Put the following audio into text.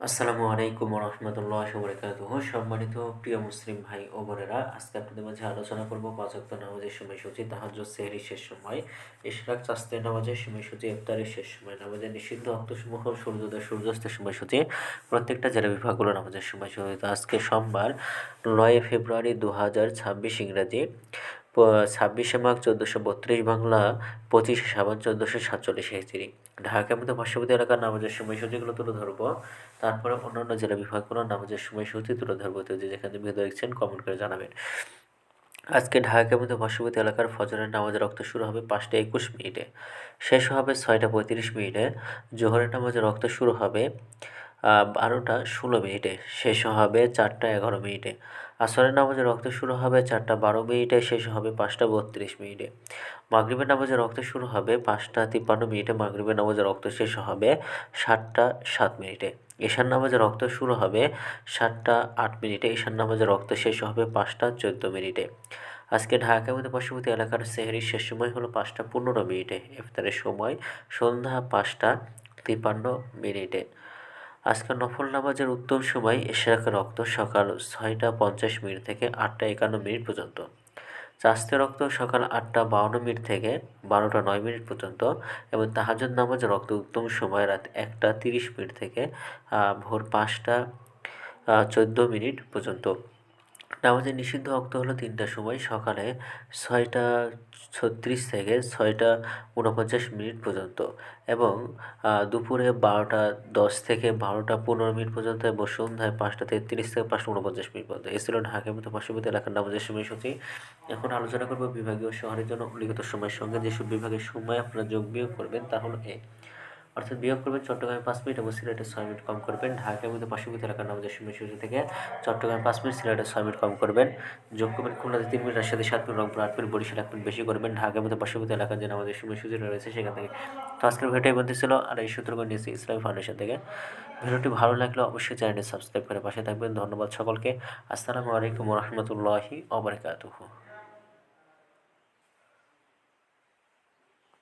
আসসালামু আলাইকুম রহমতুল্লাহ বরকাতুহ সম্মানিত প্রিয় মুসলিম ভাই ও বোনেরা, আজকে আপনাদের মাঝে আলোচনা করব পাঁচক্ত নামাজের সময়সূচি তাহাজ সেহরি শেষ সময়, ইশরাক, চাস্তের নামাজের সময়সূচি, ইফতারের শেষ সময়, নামাজের নিষিদ্ধ অক্তসমূহ সূর্যোদয়, সূর্যাস্তের সময়সূচি, প্রত্যেকটা জেলা বিভাগগুলো নামাজের সময়সূচি আজকে সোমবার নয় ফেব্রুয়ারি দু হাজার ছাব্বিশ ইংরাজি। ছাব্বিশে মার্চ চোদ্দোশো বত্রিশ বাংলা, পঁচিশে সাবান চোদ্দোশো সাতচল্লিশ হিজড়ি। ঢাকার মধ্যে পার্শ্ববর্তী এলাকার নামাজের সময়সূচিগুলো তুলে ধরবো। তারপরে অন্যান্য জেলা বিভাগগুলোর নামাজের সময়সূচি তুলে ধরবো। তো যে যেখানে ভিডিও দেখছেন কমেন্ট করে জানাবেন। আজকে ঢাকার মধ্যে পার্শ্ববর্তী এলাকার ফজরের নামাজের রক্ত শুরু হবে পাঁচটা একুশ মিনিটে। শেষ হবে ছয়টা পঁয়ত্রিশ মিনিটে। জোহরের নামাজের রক্ত শুরু হবে বারোটা ষোলো মিনিটে। শেষ হবে চারটা এগারো মিনিটে। আসরের নামাজে রক্ত শুরু হবে চারটা বারো মিনিটে, শেষ হবে পাঁচটা বত্রিশ মিনিটে। মাগরিবের নামাজে রক্ত শুরু হবে পাঁচটা তিপ্পান্ন মিনিটে, মাগরিবের নামাজের রক্ত শেষ হবে সাতটা সাত মিনিটে। ঈশান নামাজে রক্ত শুরু হবে সাতটা আট মিনিটে ঈশান নামাজের রক্ত শেষ হবে পাঁচটা চোদ্দ মিনিটে। আজকে ঢাকা মধ্যে পার্শ্ববর্তী এলাকার সেহরির শেষ সময় হলো পাঁচটা পনেরো মিনিটে, ইফতারের সময় সন্ধ্যা পাঁচটা তিপ্পান্ন মিনিটে। আজকে নফল নামাজের উত্তম সময় এশরাকের রক্ত সকাল ছয়টা পঞ্চাশ মিনিট থেকে আটটা একান্ন মিনিট পর্যন্ত। চাস্তে রক্ত সকাল আটটা বাউন্ন মিনিট থেকে বারোটা নয় মিনিট পর্যন্ত এবং তাহাজুদ নামাজের রক্ত উত্তম সময় রাত একটা তিরিশ মিনিট থেকে ভোর পাঁচটা চোদ্দ মিনিট পর্যন্ত। নামাজের নিষিদ্ধ অক্ত হলো তিনটার সময়, সকালে ছয়টা ছত্রিশ থেকে ছয়টা ঊনপঞ্চাশ মিনিট পর্যন্ত এবং দুপুরে বারোটা দশ থেকে বারোটা পনেরো মিনিট পর্যন্ত এবং সন্ধ্যায় পাঁচটা তেত্রিশ থেকে পাঁচটা ঊনপঞ্চাশ মিনিট পর্যন্ত। এ ছিল ঢাকার মতো পার্শ্ববর্তী এলাকার নামাজের সময়সূচি। এখন আলোচনা করব বিভাগীয় শহরের জন্য উল্লিখিত সময়ের সঙ্গে। যেসব বিভাগের সময় আপনারা যোগ বিয়োগ করবেন তা হলো এ। অর্থাৎ বিয়োগ করবেন চট্টগ্রামে পাঁচ মিনিট এবং সিলেটে ছয় মিনিট কম করবেন। ঢাকার মধ্যে পার্শ্ববর্তী এলাকার নামাজের সময়সূচি থেকে চট্টগ্রামে পাঁচ মিনিট, সিলেটে ছয় মিনিট কম করবেন। যোগ করবেন খুলনাতে তিন মিনিট রাজশাহী সাত মিনিট, রংপুর আট মিনিট, বরিশাল এক মিনিট বেশি করবেন। ঢাকার মধ্যে পার্শ্ববর্তী এলাকার যে নামাজের সময়সূচি রয়েছে সেখান থেকে তো আজকের ভিডিও মধ্যে ছিল। আর এই সূত্রগুলো নিয়েছি ইসলামী ফাউন্ডেশন থেকে ভিডিওটি ভালো লাগলে অবশ্যই চ্যানেলটি সাবস্ক্রাইব করে পাশে থাকবেন। ধন্যবাদ সকলকে। আসসালামু আলাইকুম রহমতুল্লাহি অবরকাতুহু